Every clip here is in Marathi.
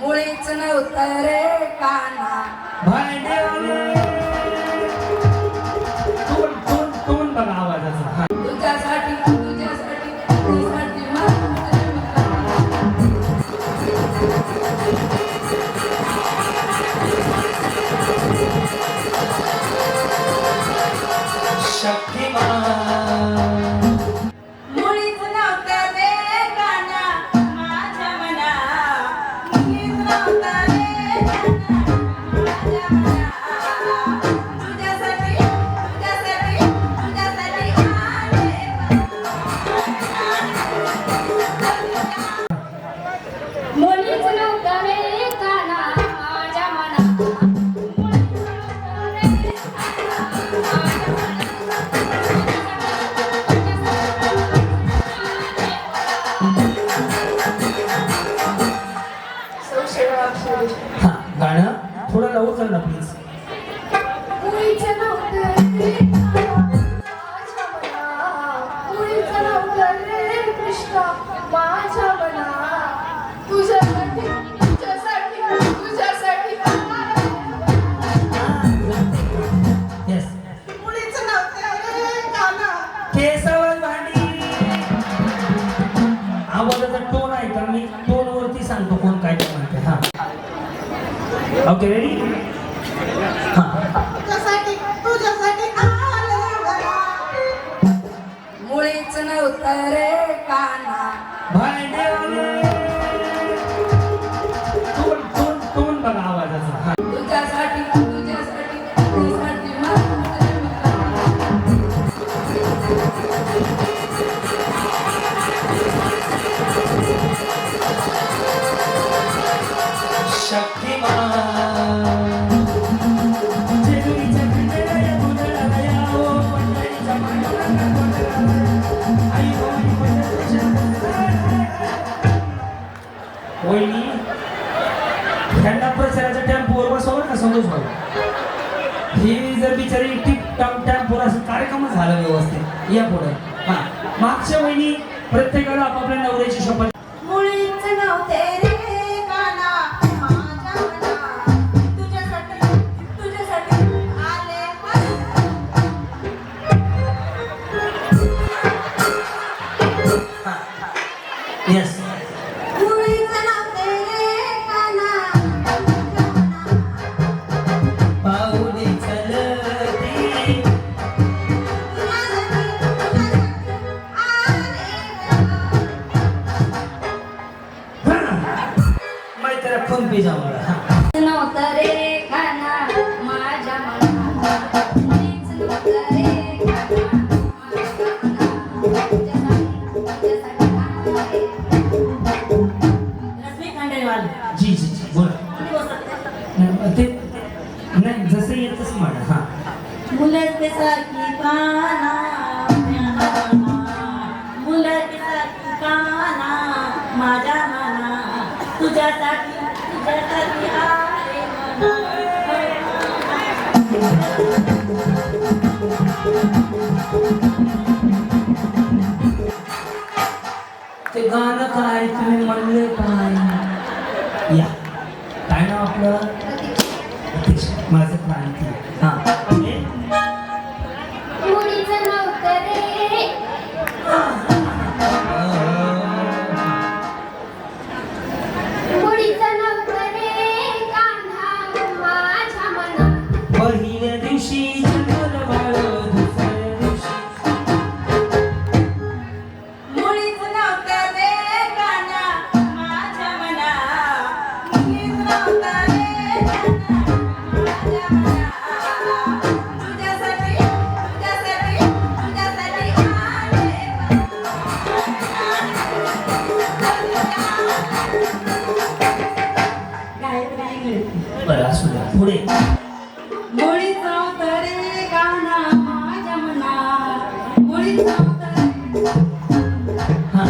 मुळीच नव्हतं रे काना. भांडवली हा गाणं थोडं लवकर ना प्लीज ओके रेडी. मुळीच नव्हतं रे काना. भांडेवाले टोन टोन टोन बघा आवाजाचा? तुझ्यासाठी तुझ्यासाठी तुझ्यासाठी वहिनी ह्यांना प्रचाराच्या टॅम्पोवर बसवा ना संतोष भाऊ? ही जर बिचारी टिप टॉप टेम्पोवर असं कार्यक्रमच झाला व्यवस्थित. या पुढे. हा. मागच्या वहिनी प्रत्येकाला आपापल्या नवऱ्याची शपथ सारखी काना मुलं सारखी काना माझ्या मना तुझ्यासाठी तुझ्यासाठी आले ते गाणं काय? तुम्ही म्हणले काय? या. काय नाव आपलं? माझं क्रांती हा. पुढे. माझ्या मना हा.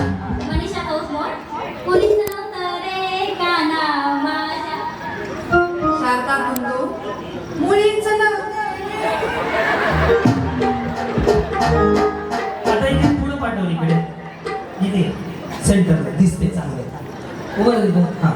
मनीषा कौसमोर माझ्या शारदा कुंदू आता इथे पुढे पाठवली इकडे. इथे सेंटरला दिसते चांगलं. वर हा.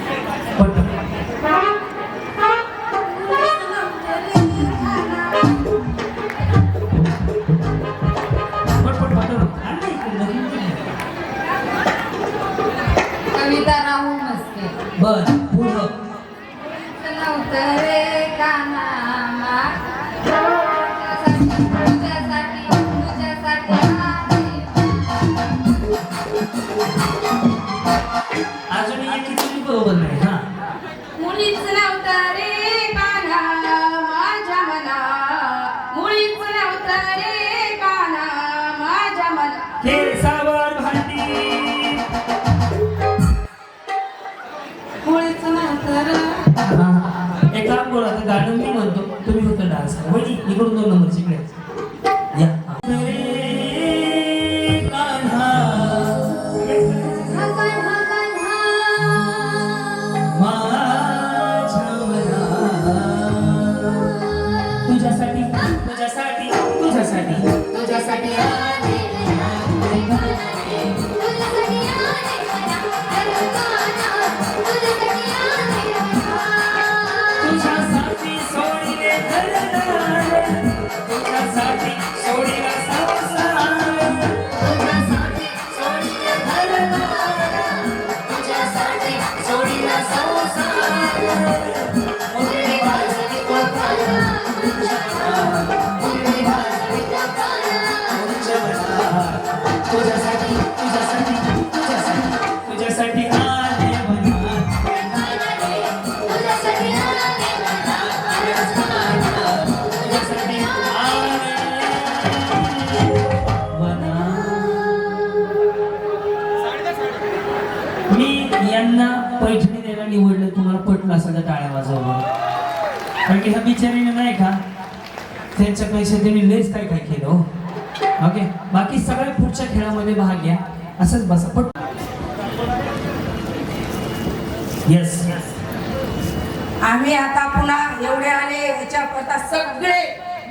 मुलीच नव्हता रे माझ्या मना मुळीच नव्हता रे तुझ्यासाठी पैठणी द्यायला निवडलं तुम्हाला पटलं असं तर टाळ्या वाजवलं कारण की ह्या बिचारीने नाही का त्यांच्या पैसे त्यांनी लेच काय काय केलं हो. ओके बाकी सगळ्या पुढच्या खेळामध्ये भाग घ्या. असंच बसा पट येस आम्ही आता पुन्हा एवढे आले याच्या करता सगळे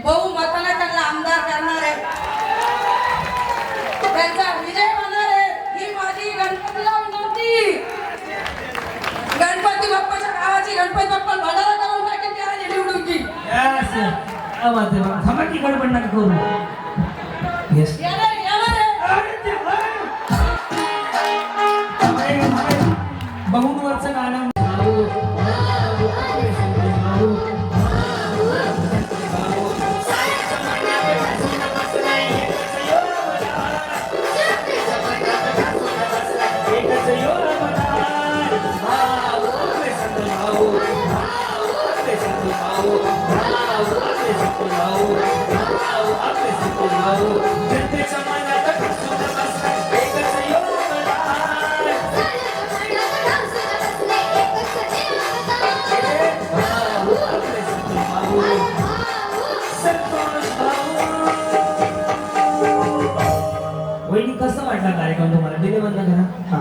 बहुमताने त्यांना आमदार करणार आहे. त्यांचा विजय गणपती बाप्पा भंडारा करून त्याला निवडून की यस आवाज थांबा की गडबड नका करू. येस बघून वरचं गाणं कसा वाटला कार्यक्रम तुम्हाला? दिले हा.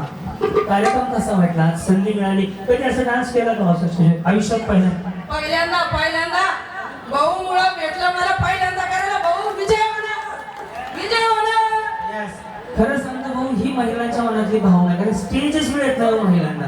कार्यक्रम कसा वाटला? संधी मिळाली. कधी असं डान्स केला का असं आयुष्यात पहिला पहिल्यांदा पहिल्यांदा. भाऊ मुळे भेटलं मला पहिल्यांदा करायला भाऊ विजय. महिलांच्या मनातली भावना कारण स्टेजच मिळत नाही हो महिलांना.